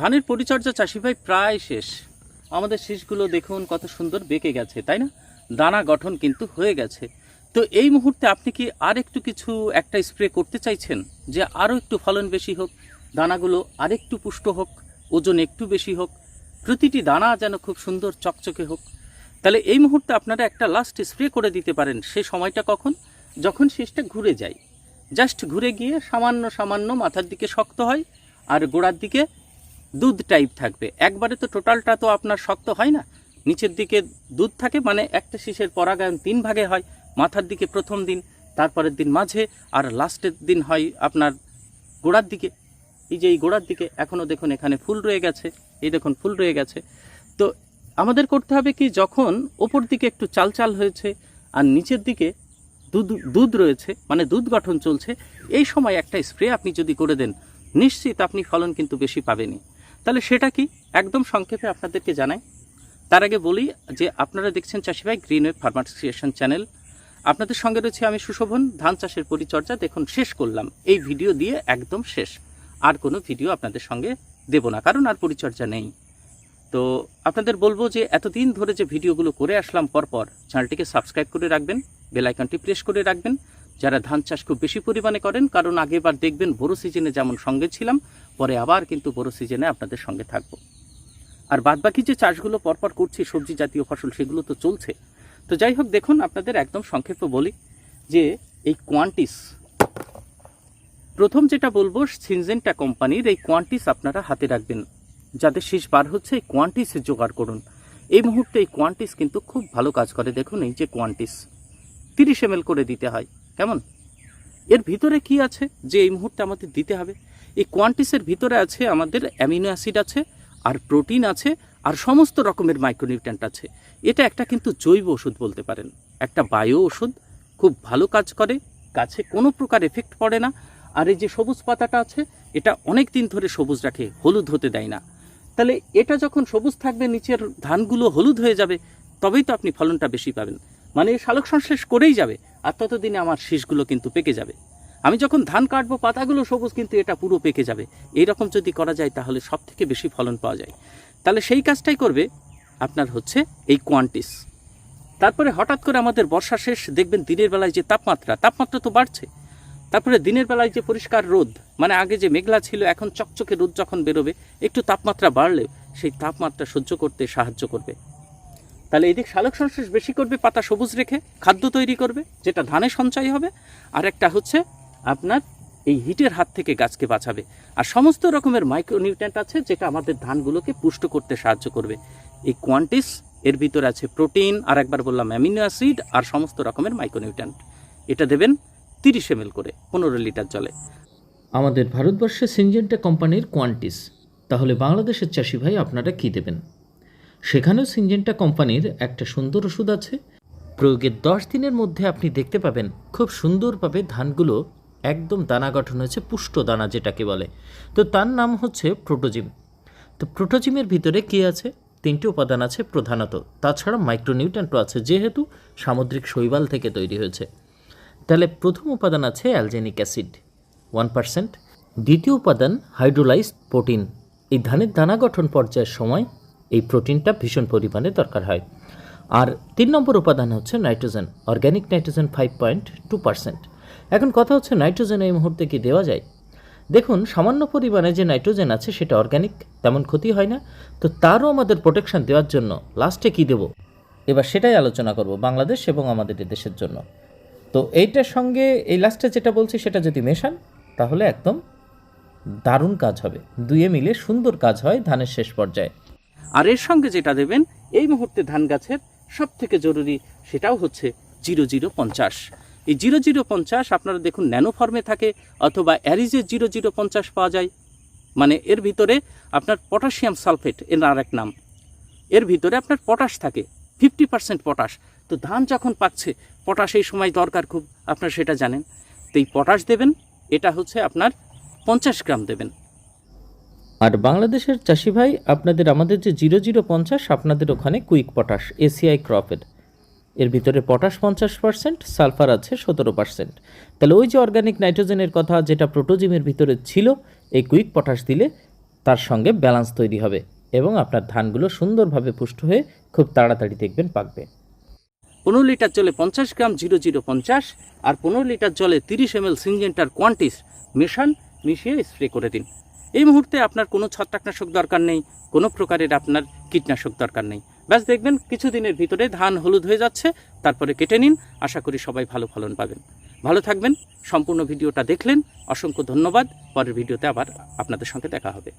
ধানের পরিচর্যা চাষি ভাই প্রায় শেষ। আমাদের শীষগুলো দেখুন কত সুন্দর বেঁকে গেছে, তাই না? দানা গঠন কিন্তু হয়ে গেছে। তো এই মুহূর্তে আপনি কি আর একটু কিছু একটা স্প্রে করতে চাইছেন? যে আরও একটু ফলন বেশি হোক, দানাগুলো আরেকটু পুষ্ট হোক, ওজন একটু বেশি হোক, প্রতিটি দানা যেন খুব সুন্দর চকচকে হোক। তাহলে এই মুহূর্তে আপনারা একটা লাস্ট স্প্রে করে দিতে পারেন, সে সময়টা কখন? যখন শীষটা ঘুরে যায়। জাস্ট ঘুরে গিয়ে সামান্য সামান্য মাথার দিকে শক্ত হয়, আর গোড়ার দিকে দুধ টাইপ থাকবে। একবারে তো টোটালটা তো আপনার শক্ত হয় না। নিচের দিকে দুধ থাকে মানে একটা শীষের পরাগায়ন তিন ভাগে হয়। মাথার দিকে প্রথম দিন, তারপরের দিন মাঝে, আর লাস্টের দিন হয় আপনার গোড়ার দিকে। এই যে এই গোড়ার দিকে এখনও দেখুন এখানে ফুল রয়ে গেছে। এই দেখুন ফুল রয়ে গেছে। তো আমাদের করতে হবে কি, যখন ওপর দিকে একটু চাল চাল হয়েছে, আর নিচের দিকে দুধ দুধ রয়েছে মানে দুধ গঠন চলছে, এই সময় একটা স্প্রে আপনি যদি করে দেন, নিশ্চিত আপনি ফলন কিন্তু বেশি পাবেনই। তাহলে সেটা কি? একদম সংক্ষেপে আপনাদেরকে জানাই। তার আগে বলি যে আপনারা দেখছেন চাষিভাই green web farmers creation channel. আপনাদের সঙ্গে রয়েছে আমি সুশোভন, ধান চাষের পরিচর্যা। দেখুন, শেষ করলাম। এই ভিডিও দিয়ে একদম শেষ। আর কোনো ভিডিও আপনাদের সঙ্গে দেব না, কারণ আর পরিচর্যা নেই। তো আপনাদের বলব যে এতদিন ধরে যে ভিডিওগুলো করে আসলাম পরপর, চ্যানেলটিকে সাবস্ক্রাইব করে রাখবেন, বেল আইকনটি প্রেস করে রাখবেন। যারা ধান চাষ খুব বেশি পরিমাণে করেন, কারণ আগেবার দেখবেন বড় সিজনে যেমন সঙ্গে ছিলাম পরে আবার কিন্তু বড় সিজনে আপনাদের সঙ্গে থাকব। আর বাদবাকি যে চাষগুলো পরপর করছি, সবজি জাতীয় ফসল, সেগুলো তো চলছে। তো যাই হোক, দেখুন, আপনাদের একদম সংক্ষেপে বলি যে এই কোয়ান্টিস প্রথম যেটা বলব সিনজেন্টা কোম্পানির এই কোয়ান্টিস আপনারা হাতে রাখবেন। যাদের শীষ বার হচ্ছে, এই কোয়ান্টিস জোগাড় করুন। এই মুহূর্তে এই কোয়ান্টিস কিন্তু খুব ভালো কাজ করে। দেখুন, এই যে কোয়ান্টিস তিরিশ এম করে দিতে হয়। কেমন? এর ভিতরে কি আছে যে এই মুহূর্তে আমাদের দিতে হবে? এই কোয়ান্টিসের ভিতরে আছে আমাদের অ্যামিনো অ্যাসিড আছে, আর প্রোটিন আছে, আর সমস্ত রকমের মাইক্রোনিউট্রেন্ট আছে। এটা একটা কিন্তু জৈব ওষুধ বলতে পারেন। একটা বায়ো ওষুধ, খুব ভালো কাজ করে, গাছে কোনো প্রকার এফেক্ট পড়ে না। আর এই যে সবুজ পাতাটা আছে, এটা অনেক দিন ধরে সবুজ রাখে হলুদ হতে দেয় না। তাহলে এটা যখন সবুজ থাকবে, নিচের ধানগুলো হলুদ হয়ে যাবে, তবেই তো আপনি ফলনটা বেশি পাবেন। মানে সালোক সংশ্লেষ করেই যাবে, আর ততদিনে আমার শীষগুলো কিন্তু পেকে যাবে। আমি যখন ধান কাটবো, পাতাগুলো সবুজ, কিন্তু এটা পুরো পেকে যাবে। এইরকম যদি করা যায়, তাহলে সব থেকে বেশি ফলন পাওয়া যায়। তাহলে সেই কাজটাই করবে আপনার হচ্ছে এই কোয়ান্টিস তারপরে হঠাৎ করে আমাদের বর্ষা শেষ, দেখবেন দিনের বেলায় যে তাপমাত্রা তাপমাত্রা তো বাড়ছে। তারপরে দিনের বেলায় যে পরিষ্কার রোদ মানে আগে যে মেঘলা ছিল, এখন চকচকে রোদ যখন বেরোবে, একটু তাপমাত্রা বাড়লেও সেই তাপমাত্রা সহ্য করতে সাহায্য করবে। তাহলে এদিক সালোক সংশ্লেষ বেশি করবে, পাতা সবুজ রেখে খাদ্য তৈরি করবে, যেটা ধানে সঞ্চয় হবে আর একটা হচ্ছে আপনার এই হিটের হাত থেকে গাছকে বাঁচাবে। আর সমস্ত রকমের মাইক্রোনিউট্রেন্ট আছে যেটা আমাদের ধানগুলোকে পুষ্ট করতে সাহায্য করবে। এই কোয়ান্টিস এর ভিতরে আছে প্রোটিন আর একবার বললাম অ্যামিনো অ্যাসিড আর সমস্ত রকমের মাইক্রোনিউট্রেন্ট এটা দেবেন তিরিশ এম করে, পনেরো লিটার জলে। আমাদের ভারতবর্ষে সিনজেন্টা কোম্পানির কোয়ান্টিস তাহলে বাংলাদেশের চাষি ভাই আপনারা কী দেবেন? সেখানেও সিনজেন্টা কোম্পানির একটা সুন্দর ওষুধ আছে। প্রয়োগের দশ দিনের মধ্যে আপনি দেখতে পাবেন খুব সুন্দরভাবে ধানগুলো একদম দানা গঠন হয়েছে, পুষ্ট দানা যেটাকে বলে। তো তার নাম হচ্ছে প্রোটোজিম। তো প্রোটোজিমের ভিতরে কী আছে? তিনটি উপাদান আছে প্রধানত। তাছাড়া মাইক্রোনিউট্রেন্টও আছে, যেহেতু সামুদ্রিক শৈবাল থেকে তৈরি হয়েছে। তাহলে প্রথম উপাদান আছে অ্যালজেনিক অ্যাসিড, ওয়ান পার্সেন্ট। দ্বিতীয় উপাদান হাইড্রোলাইজড প্রোটিন। এই ধানের দানা গঠন পর্যায়ের সময় এই প্রোটিনটা ভীষণ পরিমাণে দরকার হয়। আর তিন নম্বর উপাদান হচ্ছে nitrogen, organic nitrogen five point two percent. এখন কথা হচ্ছে নাইট্রোজেন এই মুহূর্তে কি দেওয়া যায়? দেখুন, সামান্য পরিমাণে যে নাইট্রোজেন আছে সেটা অর্গ্যানিক তেমন ক্ষতি হয় না। তো তারও আমাদের প্রোটেকশন দেওয়ার জন্য লাস্টে কি দেব? এবার সেটাই আলোচনা করব বাংলাদেশ এবং আমাদের দেশের জন্য। তো এইটার সঙ্গে, এই লাস্টে যেটা বলছি সেটা যদি মেশান, তাহলে একদম দারুণ কাজ হবে। দুয়ে মিলে সুন্দর কাজ হয় ধানের শেষ পর্যায়ে। আর এর সঙ্গে যেটা দেবেন, এই মুহূর্তে ধান গাছের সব থেকে জরুরি সেটাও হচ্ছে জিরো জিরো পঞ্চাশ। এই জিরো জিরো পঞ্চাশ আপনারা দেখুন ন্যানো ফর্মে থাকে অথবা অ্যারিজের জিরো জিরো পঞ্চাশ পাওয়া যায়। মানে এর ভিতরে আপনার পটাশিয়াম সালফেট, এর আর এক নাম। এর ভিতরে আপনার পটাশ থাকে ফিফটি পার্সেন্ট পটাশ। তো ধান যখন পাচ্ছে পটাশ এই সময় দরকার খুব, আপনারা সেটা জানেন। তো এই পটাশ দেবেন, এটা হচ্ছে আপনার পঞ্চাশ গ্রাম দেবেন। আর বাংলাদেশের চাষি ভাই, আপনাদের আমাদের যে জিরো জিরো পঞ্চাশ, আপনাদের ওখানে কুইক পটাশ এসিআই ক্রপের এর ভিতরে পটাশ পঞ্চাশ পার্সেন্ট, সালফার আছে সতেরো পার্সেন্ট। তাহলে ওই যে অর্গানিক নাইট্রোজেনের কথা যেটা প্রোটোজিমের ভিতরে ছিল, এই কুইক পটাশ দিলে তার সঙ্গে ব্যালান্স তৈরি হবে এবং আপনার ধানগুলো সুন্দরভাবে পুষ্ট হয়ে খুব তাড়াতাড়ি দেখবেন পাকবে। পনেরো লিটার জলে পঞ্চাশ গ্রাম, জিরো জিরো, পঞ্চাশ আর পনেরো লিটার জলে তিরিশ এম এল সিনজেন্টার কোয়ান্টিস মেশান, মিশিয়ে স্প্রে করে দিন। এই মুহূর্তে আপনার কোনো ছত্রাকনাশক দরকার নেই, কোনো প্রকারের আপনার কীটনাশক দরকার নেই। ব্যাস, দেখবেন কিছুদিনের ভিতরে ধান হলুদ হয়ে যাচ্ছে, তারপরে কেটে নিন, আশা করি সবাই ভালো ফলন পাবেন। ভালো থাকবেন, সম্পূর্ণ ভিডিওটা দেখলেন, অসংখ্য ধন্যবাদ, পরের ভিডিওতে আবার আপনাদের সঙ্গে দেখা হবে।